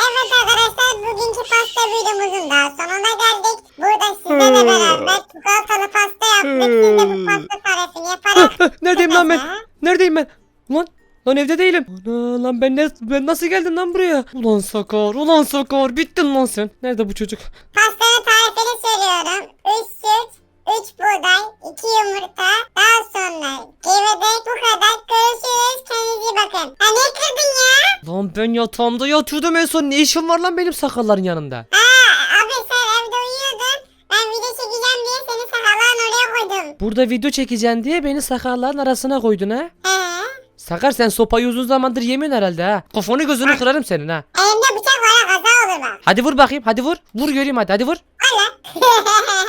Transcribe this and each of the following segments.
Evet arkadaşlar bugünkü pasta videomuzun daha sonuna geldik. Burada sizlerle beraber çikolatalı pasta yaptık. Siz de bu pasta tarifini yaparak Neredeyim lan ben? Neredeyim ben? Ulan Lan evde değilim. Ana lan ben ne, ben nasıl geldim lan buraya? Ulan Sakar, ulan Sakar bittin lan sen. Nerede bu çocuk? pastanın tarifini söylüyorum. 3 süt, 3 buğday, 2 yumurta, daha sonra gevedek bu kadar. Görüşürüz. Kendinize iyi bakın. Ha ne kırdın ya? Lan ben yatağımda yatıyordum en son. Ne işim var lan benim sakalların yanında? Aa, abi sen evde uyuyordun. Ben video çekeceğim diye seni sakalların oraya koydum. Burada video çekeceksin diye beni sakalların arasına koydun ha. He. Sakar sen sopayı uzun zamandır yemiyorsun herhalde ha. Kafanı gözünü kırarım senin ha. Elimde bıçak var ha, kaza olur bak. Hadi vur bakayım hadi vur. Vur göreyim hadi hadi vur.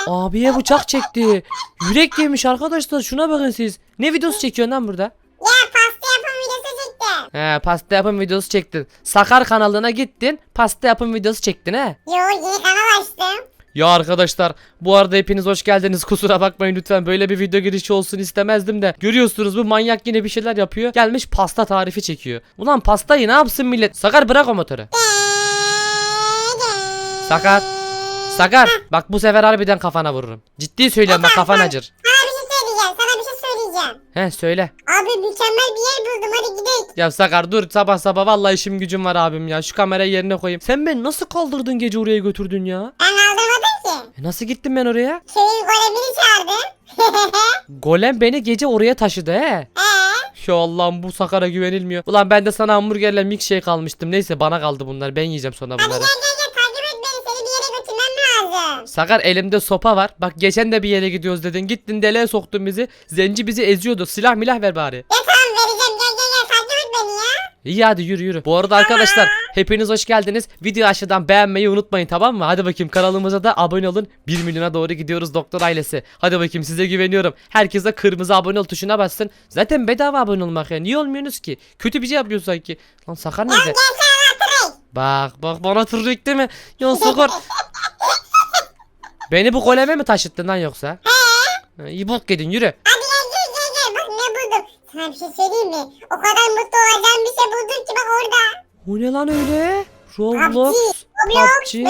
Abiye bıçak çekti. Yürek yemiş arkadaşlar şuna bakın siz. Ne videosu çekiyorsun lan burada? Ya pasta yapım videosu çektim. He pasta yapım videosu çektin. Sakar kanalına gittin. Pasta yapım videosu çektin he. Yo yeni kanal açtım. Ya arkadaşlar bu arada hepiniz hoş geldiniz kusura bakmayın lütfen böyle bir video girişi olsun istemezdim de Görüyorsunuz bu manyak yine bir şeyler yapıyor gelmiş pasta tarifi çekiyor Ulan pastayı ne yapsın millet Sakar bırak o motoru Sakar Sakar bak bu sefer harbiden kafana vururum Ciddi söylüyorum bak kafan acır Sana bir şey söyleyeceğim. Sana bir şey söyleyeceğim. He söyle Abi mükemmel bir yer buldum. Hadi gidelim. Ya Sakar dur sabah sabah vallahi işim gücüm var abim ya şu kamerayı yerine koyayım Sen beni nasıl kaldırdın gece oraya götürdün ya Ben kaldırmadım ki. e Nasıl gittim ben oraya Köyün golemini çağırdım. Golem beni gece oraya taşıdı he Eee? Ya Allah'ım bu Sakar'a güvenilmiyor. Ulan ben de sana hamburgerle milkshake almıştım. Neyse bana kaldı bunlar. Ben yiyeceğim sonra Hadi bunları. gel gel gel takip et beni. Seni bir yere götürmem lazım. Sakar elimde sopa var. Bak geçen de bir yere gidiyoruz dedin. Gittin deliğe soktun bizi. Zenci bizi eziyordu. Silah milah ver bari. Ya tamam vereceğim. Gel gel gel takip et beni ya. İyi hadi yürü yürü. Bu arada arkadaşlar hepiniz hoş geldiniz. Video aşağıdan beğenmeyi unutmayın tamam mı? Hadi bakayım kanalımıza da abone olun. 1 milyona doğru gidiyoruz doktor ailesi. Hadi bakayım size güveniyorum. Herkese kırmızı abone ol tuşuna bassın. Zaten bedava abone olmak ya. Niye olmuyorsunuz ki? Kötü bir şey yapıyorsun sanki. Lan Sakar nerede? Gel sen. Bak bak bana tırnak değil mi? Ya Sakar. Beni bu goleme mi taşıttın lan yoksa? Ha, İyi bok gidin yürü. Hadi gel gel gel gel. Bak ne buldum. Sana bir şey söyleyeyim mi? O kadar mutlu olacağım bir şey buldum ki bak orada. O ne lan öyle? Roblox. PUBG.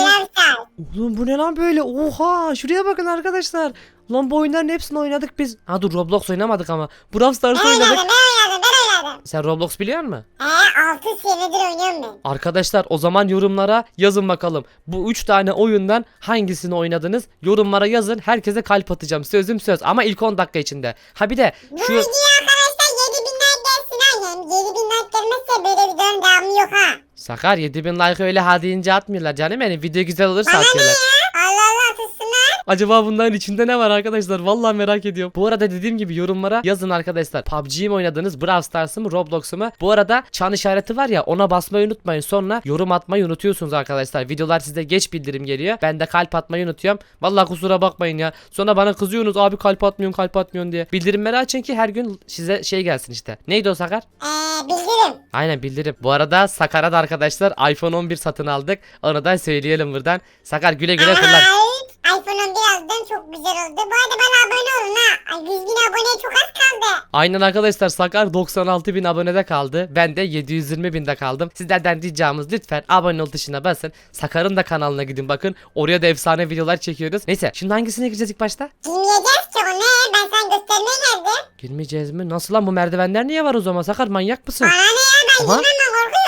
Oğlum bu ne lan böyle? Oha şuraya bakın arkadaşlar. Lan bu oyunların hepsini oynadık biz. Ha dur Roblox oynamadık ama. Brawl Stars Ben oynadım oynadık. ben oynadım ben oynadım. Sen Roblox biliyor musun? Eee 6 senedir oynuyorum ben. Arkadaşlar o zaman yorumlara yazın bakalım. Bu 3 tane oyundan hangisini oynadınız? Yorumlara yazın. Herkese kalp atacağım. Sözüm söz ama ilk 10 dakika içinde. Ha bir de Bu şu video arkadaşlar 7000 like gelsin ha. Yani 7000 like gelmezse böyle videonun devamı yok ha. Sakar 7000 like öyle ha deyince atmıyorlar canım benim. Video güzel olursa Bana ne atıyorlar. ya? Allah Allah atırsınlar. Acaba bunların içinde ne var arkadaşlar? Vallahi merak ediyorum. Bu arada dediğim gibi yorumlara yazın arkadaşlar. PUBG mi oynadınız? Brawl Stars'ı mı? Roblox'u mu? Bu arada çan işareti var ya ona basmayı unutmayın. Sonra yorum atmayı unutuyorsunuz arkadaşlar. Videolar size geç bildirim geliyor. Ben de kalp atmayı unutuyorum. Vallahi kusura bakmayın ya. Sonra bana kızıyorsunuz abi kalp atmıyorsun kalp atmıyorsun diye. Bildirimleri açın ki her gün size şey gelsin işte. Neydi o Sakar? Eee bildirim. Aynen bildirim. Bu arada Sakar'a da arkadaşlar iPhone 11 satın aldık. Onu da söyleyelim buradan. Sakar güle güle kullan. Ay, iPhone 11 aldım çok güzel oldu. Bu arada bana abone olun ha. Ay 100 bin aboneye çok az kaldı. Aynen arkadaşlar Sakar 96 bin abonede kaldı. Ben de 720 binde kaldım. Sizlerden ricamız lütfen abone ol tuşuna basın. Sakar'ın da kanalına gidin bakın. Oraya da efsane videolar çekiyoruz. Neyse şimdi hangisine gireceğiz ilk başta? Girmeyeceğiz ki o ne? Ben sana göstermeye geldim. Girmeyeceğiz mi? Nasıl lan bu merdivenler niye var o zaman? Sakar manyak mısın? Bana ne ya ben Aha. girmem ben korkuyorum.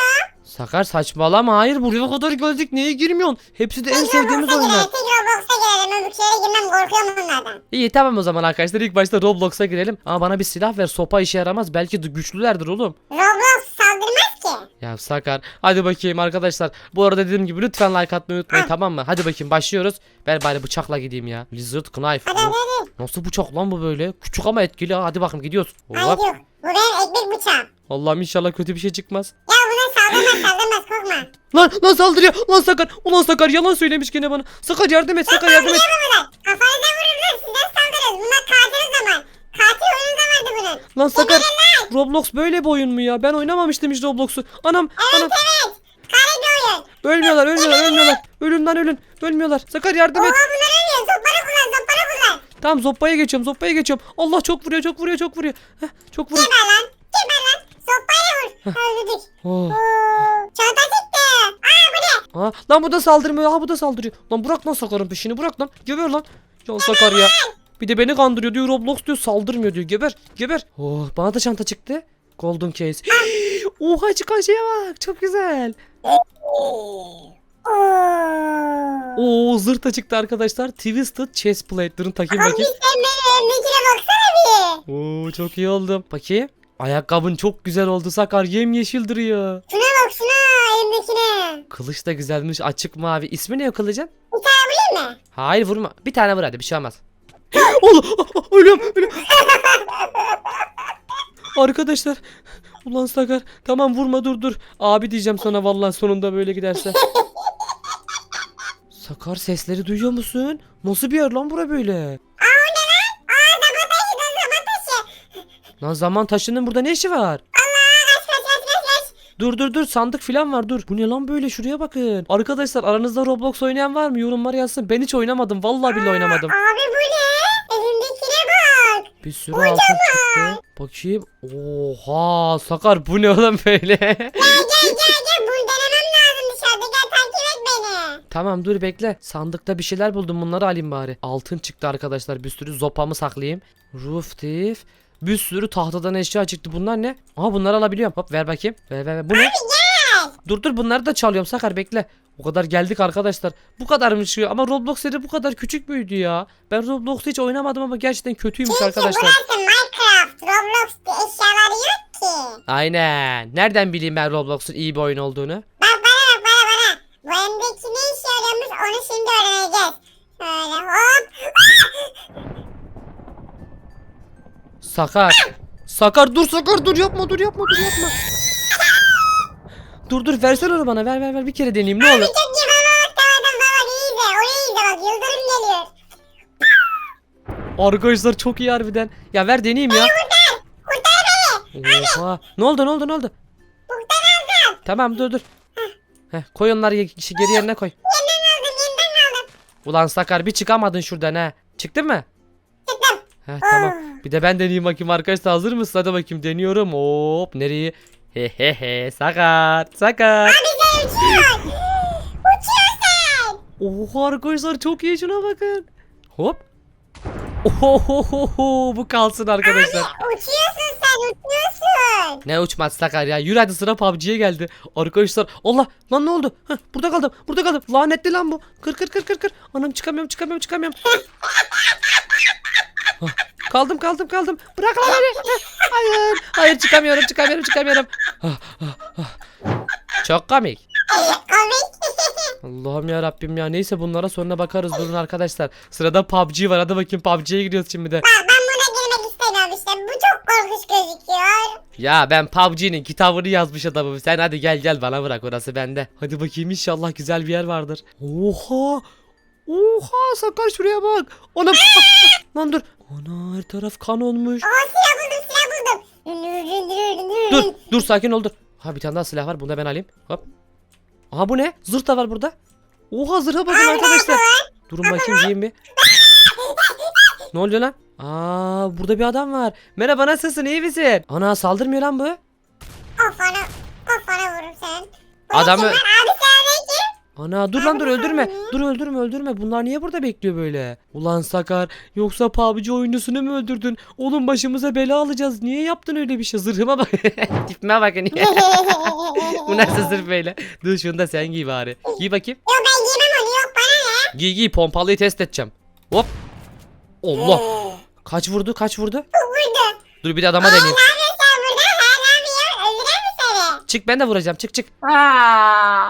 Sakar saçmalama hayır buraya kadar geldik niye girmiyorsun? Hepsi de en sevdiğimiz oyunlar. tek Roblox'a girelim. Öbür şeylere girmem korkuyorum onlardan. İyi tamam o zaman arkadaşlar ilk başta Roblox'a girelim. Ama bana bir silah ver sopa işe yaramaz. Belki de güçlülerdir oğlum. Roblox saldırmaz ki. Ya Sakar hadi bakayım arkadaşlar. Bu arada dediğim gibi lütfen like atmayı unutmayın tamam mı? Hadi bakayım başlıyoruz. Ver bari bıçakla gideyim ya. Lizard knife. Hadi hadi. Nasıl bıçak lan bu böyle? Küçük ama etkili ha. Hadi bakayım gidiyoruz. Hayır Hop. yok. Bu benim ekmek bıçağım. Allah'ım inşallah kötü bir şey çıkmaz. Ya saldırmaz korkma. Lan lan saldırıyor. Lan Sakar. Ulan Sakar yalan söylemiş gene bana. Sakar yardım et. Sakar yardım et. Kafanıza vururlar sizden saldırırız. Bunlar katil o zaman. Katil oyununda vardı bunun. Lan Sakar. Roblox böyle bir oyun mu ya? Ben oynamamıştım hiç Roblox'u. Anam. Anam. Evet. Kare bir oyun. Ölmüyorlar ölmüyorlar ölmüyorlar. Ölün lan ölün. Ölmüyorlar. Sakar yardım et. Oha bunlar ölüyor. Zopları kullan zopları kullan. Tamam zoppaya geçiyorum zoppaya geçiyorum. Allah çok vuruyor çok vuruyor çok vuruyor. Heh, çok vuruyor. Geber lan. Geber lan. Vur. Öldürdük. Oo, çanta çıktı. Aa bu ne? Aa, lan bu da saldırmıyor. Ha bu da saldırıyor. Lan bırak lan Sakar'ın peşini bırak lan. Geber lan. Can Sakar ya. Bir de beni kandırıyor diyor Roblox diyor saldırmıyor diyor. Geber geber. Oh, bana da çanta çıktı. Golden case. Oha çıkan şeye bak. Çok güzel. Oo. Da çıktı arkadaşlar. Twisted chest plate. Durun takayım Abi bakayım. sen benim elimdekine baksana bir. Oo çok iyi oldum. Bakayım. Ayakkabın çok güzel oldu Sakar. Yem yeşil duruyor. Şuna bak şuna elimdekine. Kılıç da güzelmiş. Açık mavi. İsmi ne o kılıcın? Bir tane bulayım mı? Hayır vurma. Bir tane vur hadi bir şey olmaz. Allah! Ölüyorum, ölüyorum. Arkadaşlar. Ulan Sakar. Tamam vurma dur dur. Abi diyeceğim sana vallahi sonunda böyle giderse. Sakar sesleri duyuyor musun? Nasıl bir yer lan bura böyle? Lan zaman taşının burada ne işi var? Dur dur dur sandık filan var dur. Bu ne lan böyle şuraya bakın. Arkadaşlar aranızda Roblox oynayan var mı? Yorumlara yazsın. Ben hiç oynamadım. Vallahi billahi oynamadım. Abi bu ne? Elimdekine bak. Bir sürü altın çıktı. Bakayım. Oha Sakar bu ne oğlum böyle? Gel gel gel gel bunu denemem lazım dışarıda gel takip et beni. tamam dur bekle. Sandıkta bir şeyler buldum bunları alayım bari. Altın çıktı arkadaşlar. Bir sürü zopamı saklayayım. Roof thief. Bir sürü tahtadan eşya çıktı. Bunlar ne? Aa bunları alabiliyorum. Hop ver bakayım. Ver ver ver. Bu ne? Dur dur bunları da çalıyorum Sakar bekle. O kadar geldik arkadaşlar. Bu kadarmış ya. Ama Roblox seri bu kadar küçük müydü ya? Ben Roblox'ta hiç oynamadım ama gerçekten kötüymüş Çünkü arkadaşlar. burası Minecraft. Roblox'ta eşyaları yok ki. Aynen. Nereden bileyim ben Roblox'un iyi bir oyun olduğunu? Bak bana bak bana bana. Bu elimdeki ne işe yarıyormuş onu şimdi öğreneceğiz. Şöyle hop. Sakar. Sakar dur Sakar dur yapma dur yapma dur yapma. dur dur versene onu bana ver ver ver bir kere deneyeyim ne olur. Çok iyi baba bak tamam baba iyi izle. Orayı izle bak yıldırım geliyor. Arkadaşlar çok iyi harbiden. Ya ver deneyeyim ya. Kurtar beni. Oha. Ne oldu ne oldu ne oldu? Kurtar aldım. Tamam dur dur. Heh, koy onları ye- geri yerine koy. Yeniden aldım yeniden aldım. Ulan Sakar bir çıkamadın şuradan ha. Çıktın mı? Heh tamam. Bir de ben deneyeyim bakayım arkadaşlar hazır mısın? Hadi bakayım deniyorum. Hop nereye? He he he Sakar. Sakar. Abi sen uçuyor. Uçuyorsun. Oha arkadaşlar çok iyi şuna bakın. Hop. Ohohoho bu kalsın arkadaşlar. Uçuyorsun sen uçuyorsun. Ne uçmaz Sakar ya. Yürü hadi sıra PUBG'ye geldi. Arkadaşlar Allah lan ne oldu? Heh, burada kaldım. Burada kaldım. Lanetli lan bu. Kır kır kır kır kır. Anam çıkamıyorum çıkamıyorum çıkamıyorum. Hah, kaldım kaldım kaldım. Bırak lan beni. Heh, Hayır. Hayır çıkamıyorum çıkamıyorum çıkamıyorum. Ah, ah, ah. Çok komik. Allah'ım ya Rabbim ya. Neyse bunlara sonra bakarız. Durun arkadaşlar. Sırada PUBG var. Hadi bakayım PUBG'ye gidiyoruz şimdi de. Bak ben buna girmek istemiyorum işte. Bu çok korkunç gözüküyor. Ya ben PUBG'nin kitabını yazmış adamım. Sen hadi gel gel bana bırak orası bende. Hadi bakayım inşallah güzel bir yer vardır. Oha. Oha Sakar şuraya bak. Ana. Lan dur. Ana her taraf kan olmuş. Aa silah buldum silah buldum. Dur dur sakin ol dur. Ha bir tane daha silah var. Bunu da ben alayım. Hop. Aha bu ne? Zırh da var burada. Oha zırha bakın arkadaşlar. Durun bakayım giyeyim bir. Ne oluyor lan? Aa burada bir adam var. Merhaba nasılsın iyi misin? Ana saldırmıyor lan bu. Kafana, kafana vururum sen. Adamı-? Abi sen ne? Ana dur lan dur öldürme. Dur öldürme öldürme. Bunlar niye burada bekliyor böyle? Ulan Sakar yoksa PUBG oyuncusunu mu öldürdün? Oğlum başımıza bela alacağız. Niye yaptın öyle bir şey? Zırhıma bak. Tipime bakın. Bu nasıl zırh böyle? Dur şunu da sen giy bari. Giy bakayım. Yok ben giymem onu yok bana ne? Giy giy pompalıyı test edeceğim. Hop. Allah. Kaç vurdu kaç vurdu? Vurdu. Dur bir de adama Ne deneyeyim. Ha? Çık ben de vuracağım çık çık. Aa.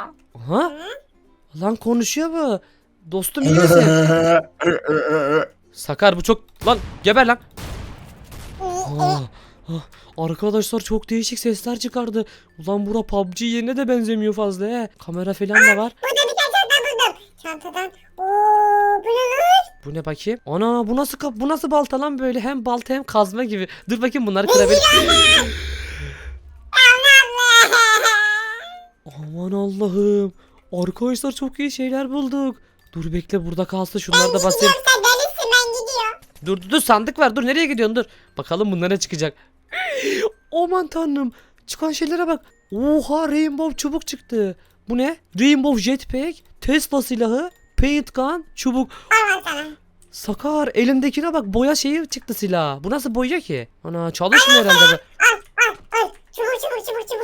Lan konuşuyor bu. Dostum iyi misin? Sakar bu çok... Lan geber lan. Aa, arkadaşlar çok değişik sesler çıkardı. Ulan bura PUBG yerine de benzemiyor fazla he. Kamera falan da var. Burada bir tane çanta buldum. Çantadan. Ooo bu ne lan? Bu ne bakayım? Ana bu nasıl kap bu nasıl balta lan böyle hem balta hem kazma gibi. Dur bakayım bunları kırabilir. Aman Allah'ım. Arkadaşlar çok iyi şeyler bulduk. Dur bekle burada kalsın şunları da basayım. Gidiyorum sen delisin ben gidiyorum. Dur dur dur sandık var dur nereye gidiyorsun dur. Bakalım bunlara ne çıkacak. Aman tanrım. Çıkan şeylere bak. Oha Rainbow çubuk çıktı. Bu ne? Rainbow jetpack, Tesla silahı, paint gun, çubuk. Al bak sana. Sakar elimdekine bak boya şeyi çıktı silah. Bu nasıl boya ki? Ana çalışmıyor herhalde bu. Al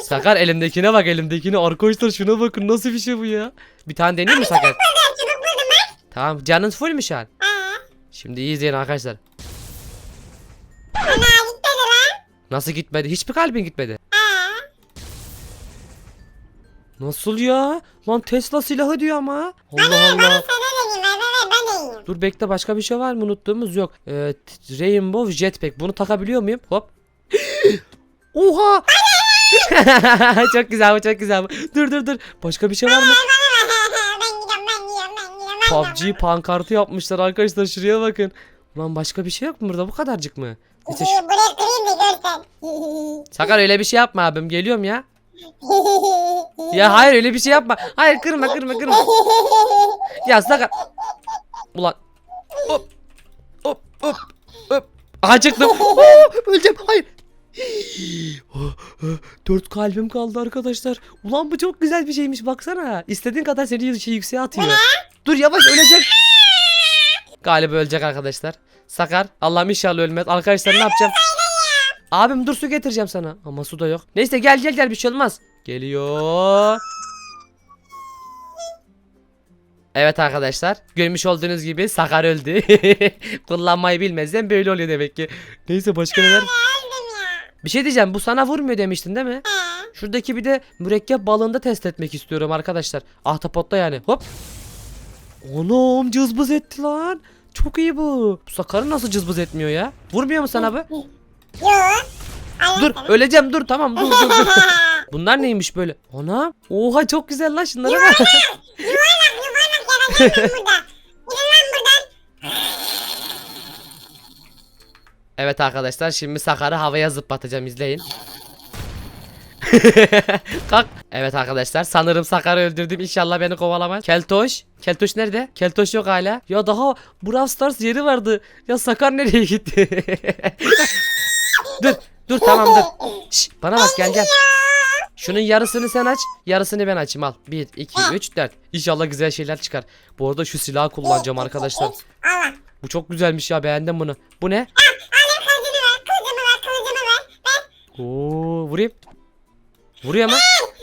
Sakar elimdekine bak elimdekine. Arkadaşlar şuna bakın nasıl bir şey bu ya. Bir tane deneyeyim mi Sakar? Buldum çubuk buldum bak. Tamam canın full mü şu an? Aa. Şimdi iyi izleyin arkadaşlar. Ana gitmedi lan. Nasıl gitmedi? Hiçbir kalbin gitmedi. Aa. Nasıl ya? Lan Tesla silahı diyor ama. Allah Bana Allah. sana deneyim ver ver ver ben deneyim. Dur bekle başka bir şey var mı unuttuğumuz yok. Ee, t- Rainbow Jetpack bunu takabiliyor muyum? Hop. Oha! çok güzel bu çok güzel bu. Dur dur dur. Başka bir şey var mı? PUBG pankartı yapmışlar arkadaşlar şuraya bakın. Ulan başka bir şey yok mu burada bu kadarcık mı? Neyse şu- Buraya kırayım da görsen. Sakar öyle bir şey yapma abim geliyorum ya. Ya hayır öyle bir şey yapma. Hayır kırma kırma kırma. Ya Sakar. Ulan. Hop. Hop hop hop. Oo, öleceğim hayır. Dört kalbim kaldı arkadaşlar. Ulan bu çok güzel bir şeymiş baksana. İstediğin kadar seni şey yükseğe atıyor. Dur yavaş ölecek. Galiba ölecek arkadaşlar. Sakar Allah'ım inşallah ölmez. Arkadaşlar ne yapacağım? Abim dur su getireceğim sana. Ama su da yok. Neyse gel gel gel bir şey olmaz. Geliyor. Evet arkadaşlar görmüş olduğunuz gibi Sakar öldü. Kullanmayı bilmezden böyle oluyor demek ki. Neyse başka neler? Bir şey diyeceğim bu sana vurmuyor demiştin değil mi? Şuradaki bir de mürekkep balığında test etmek istiyorum arkadaşlar. Ahtapotta yani. Hop. Oğlum cızbız etti lan. Çok iyi bu. Bu Sakar'ı nasıl cızbız etmiyor ya? Vurmuyor mu sana bu? Yok. Dur öleceğim dur tamam dur dur dur. Bunlar neymiş böyle? Ana. Oha çok güzel lan şunlara bak. Yuvarlak yuvarlak yaracağım ben burada. Evet arkadaşlar şimdi Sakar'ı havaya zıplatacağım izleyin. Kalk. Evet arkadaşlar sanırım Sakar'ı öldürdüm inşallah beni kovalamaz. Keltoş. Keltoş nerede? Keltoş yok hala. Ya daha Brawl Stars yeri vardı. Ya Sakar nereye gitti? dur dur tamam dur. Şş, bana bak gel gel. Şunun yarısını sen aç, yarısını ben açayım al. 1, 2, 3, 4. İnşallah güzel şeyler çıkar. Bu arada şu silahı kullanacağım arkadaşlar. Bu çok güzelmiş ya beğendim bunu. Bu ne? Oo, vurayım. Vuruyor mu?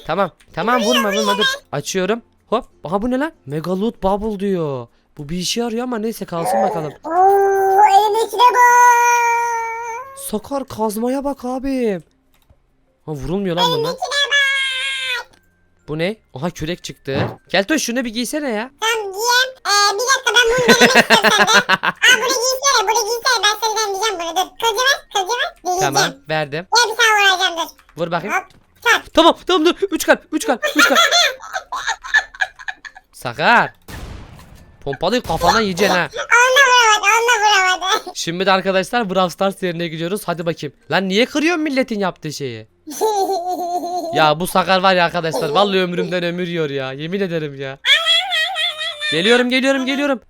Tamam. Tamam vurma vurma dur. Açıyorum. Hop. Aha bu ne lan? Megaloot Bubble diyor. Bu bir işe yarıyor ama neyse kalsın bakalım. Oo içine bak. Sakar kazmaya bak abim. Ha vurulmuyor lan bunlar. Bu ne? Aha kürek çıktı. Keltoş şunu bir giysene ya. Tamam giyeyim. Ee, bir dakika ben bunu denemek istiyorum senden. Aa bunu giysene. Bunu giysene. Ben seni deneyeceğim bunu. Dur. Kılıcı ver. Kılıcı ver. Deneyeceğim. Tamam verdim. Gel bir tane vuracağım dur. Vur bakayım. Hop. Çak. Tamam tamam dur. Üç kalp. Üç kalp. Üç kalp. Sakar. Pompalıyı kafana yiyeceksin ha. Onunla vuramadı. Onunla vuramadı. Şimdi de arkadaşlar Brawl Stars yerine gidiyoruz. Hadi bakayım. Lan niye kırıyorsun milletin yaptığı şeyi? Ya bu sakar var ya arkadaşlar. Vallahi ömrümden ömür yiyor ya. Yemin ederim ya. Geliyorum geliyorum geliyorum.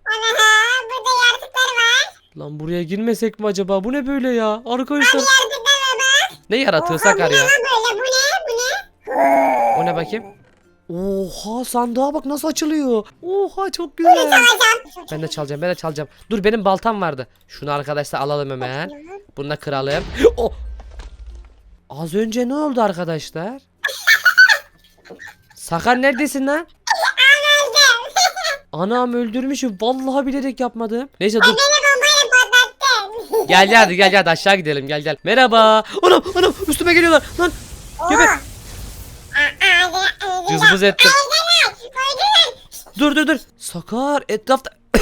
Burada yaratıklar var. Lan buraya girmesek mi acaba? Bu ne böyle ya? Arkadaşlar. Yaratıklar var bak. Ne yaratıyor Oha, sakar ya? böyle? Bu ne? Bu ne? O ne bakayım? Oha sandığa bak nasıl açılıyor. Oha çok güzel. Çalacağım. Ben de çalacağım ben de çalacağım. Dur benim baltam vardı. Şunu arkadaşlar alalım hemen. Bunu da kıralım. Oh! Az önce ne oldu arkadaşlar? Sakar neredesin lan? Anam öldürmüşüm. Vallahi bilerek yapmadım. Neyse dur. Gel gel hadi gel gel aşağı gidelim gel gel. Merhaba. Anam anam üstüme geliyorlar. Lan Geber. Cızbız ettim. Dur dur dur. Sakar etrafta.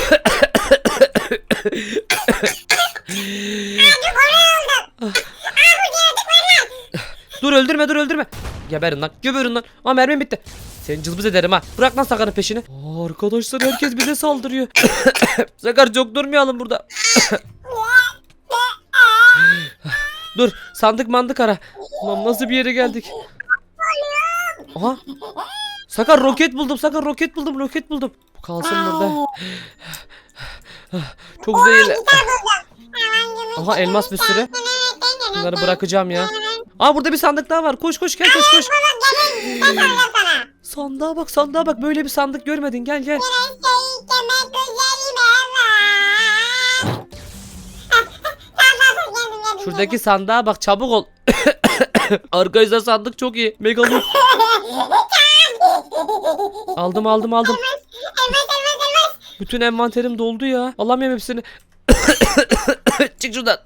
dur öldürme dur öldürme. Geberin lan geberin lan. Aa mermim bitti. Seni cızbız ederim ha. Bırak lan Sakar'ın peşini. Aa, arkadaşlar herkes bize saldırıyor. Sakar çok durmayalım burada. dur sandık mandık ara. Lan nasıl bir yere geldik. Aha. Sakar roket buldum. Sakar roket buldum. Roket buldum. Bu kalsın burada. Çok güzel. Aha elmas bir sürü. Bunları bırakacağım ya. Aa burada bir sandık daha var. Koş koş gel koş koş. Gelin ben soracağım sana. Sandığa bak sandığa bak böyle bir sandık görmedin gel gel. Var. Tamam geldim geldim. Şuradaki sandığa bak çabuk ol. Arkadaşlar sandık çok iyi. Megalot. Aldım aldım aldım. Evet evet evet. Bütün envanterim doldu ya. Alamıyorum hepsini. Çık şuradan.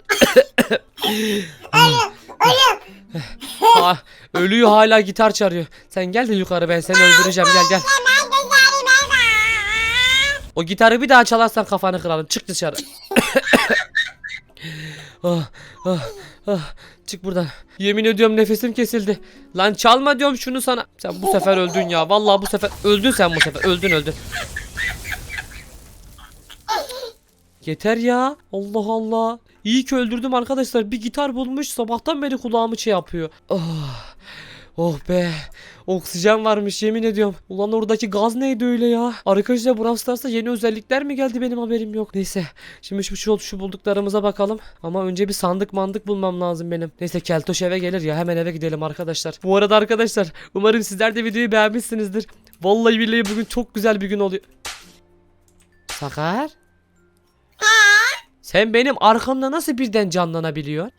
Ölüm ölüm. Ha, ölüyor hala gitar çağırıyor. Sen gel de yukarı ben seni öldüreceğim gel gel. O gitarı bir daha çalarsan kafanı kırarım. Çık dışarı. ah, ah, ah. Çık buradan. Yemin ediyorum nefesim kesildi. Lan çalma diyorum şunu sana. Sen bu sefer öldün ya. Vallahi bu sefer öldün sen bu sefer. Öldün öldün. Yeter ya. Allah Allah. İyi ki öldürdüm arkadaşlar. Bir gitar bulmuş. Sabahtan beri kulağımı şey yapıyor. Oh. Oh be. Oksijen varmış yemin ediyorum. Ulan oradaki gaz neydi öyle ya? Arkadaşlar Brawl Stars'ta yeni özellikler mi geldi benim haberim yok. Neyse. Şimdi şu, şu, şu bulduklarımıza bakalım. Ama önce bir sandık mandık bulmam lazım benim. Neyse Keltoş eve gelir ya hemen eve gidelim arkadaşlar. Bu arada arkadaşlar umarım sizler de videoyu beğenmişsinizdir. Vallahi billahi bugün çok güzel bir gün oluyor. Sakar? Sen benim arkamda nasıl birden canlanabiliyorsun?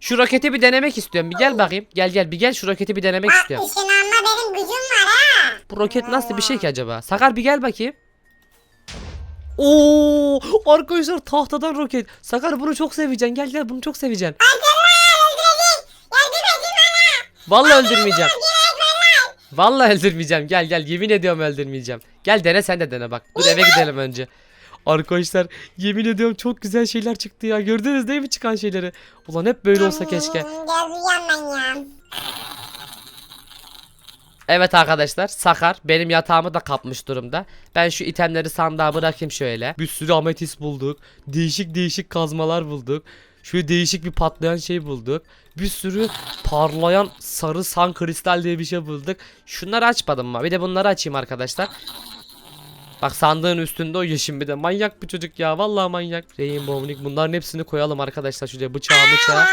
Şu roketi bir denemek istiyorum. Bir gel bakayım. Gel gel bir gel şu roketi bir denemek istiyorum. Işınlanma benim gücüm var ha. Bu roket nasıl bir şey ki acaba? Sakar bir gel bakayım. Oo, arkadaşlar tahtadan roket. Sakar bunu çok seveceksin. Gel gel bunu çok seveceksin. Vallahi öldürmeyeceğim. Vallahi öldürmeyeceğim. Gel gel yemin ediyorum öldürmeyeceğim. Gel dene sen de dene bak. Dur eve gidelim önce. Arkadaşlar yemin ediyorum çok güzel şeyler çıktı ya. Gördünüz değil mi çıkan şeyleri? Ulan hep böyle olsa keşke. Ben ya. Evet arkadaşlar Sakar benim yatağımı da kapmış durumda. Ben şu itemleri sandığa bırakayım şöyle. Bir sürü ametist bulduk. Değişik değişik kazmalar bulduk. Şöyle değişik bir patlayan şey bulduk. Bir sürü parlayan sarı san kristal diye bir şey bulduk. Şunları açmadım mı? Bir de bunları açayım arkadaşlar. Bak sandığın üstünde o yeşim bir de manyak bir çocuk ya vallahi manyak. Rainbow Nick bunların hepsini koyalım arkadaşlar şuraya bıçağı bıçağı.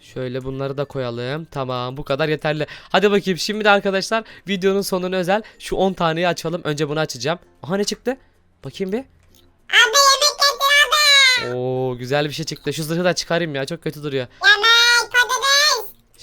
Şöyle bunları da koyalım. Tamam bu kadar yeterli. Hadi bakayım şimdi de arkadaşlar videonun sonuna özel şu 10 taneyi açalım. Önce bunu açacağım. Aha ne çıktı? Bakayım bir. Abi yemek getir abi. Oo güzel bir şey çıktı. Şu zırhı da çıkarayım ya çok kötü duruyor. Patates.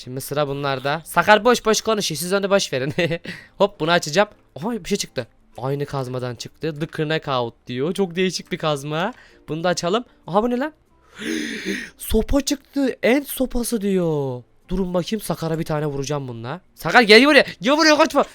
Şimdi sıra bunlarda. Sakar boş boş konuşuyor. Siz onu boş verin. Hop bunu açacağım. Aha bir şey çıktı. Aynı kazmadan çıktı. The Knockout diyor. Çok değişik bir kazma. Bunu da açalım. Aha bu ne lan? Sopa çıktı. End sopası diyor. Durun bakayım Sakar'a bir tane vuracağım bununla. Sakar gel buraya. Gel buraya kaçma.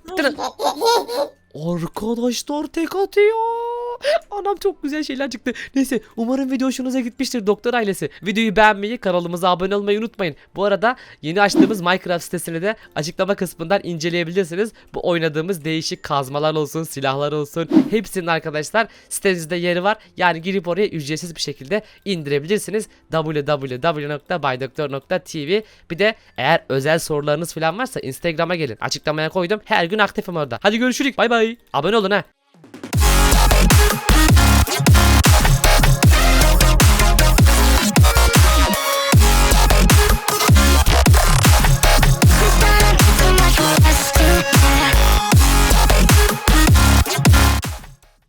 Arkadaşlar tek atıyor. Anam çok güzel şeyler çıktı. Neyse umarım video hoşunuza gitmiştir doktor ailesi. Videoyu beğenmeyi, kanalımıza abone olmayı unutmayın. Bu arada yeni açtığımız Minecraft sitesini de açıklama kısmından inceleyebilirsiniz. Bu oynadığımız değişik kazmalar olsun, silahlar olsun. Hepsinin arkadaşlar sitenizde yeri var. Yani girip oraya ücretsiz bir şekilde indirebilirsiniz. www.baydoktor.tv Bir de eğer özel sorularınız falan varsa Instagram'a gelin. Açıklamaya koydum. Her gün aktifim orada. Hadi görüşürüz. Bay bay. Abone olun ha.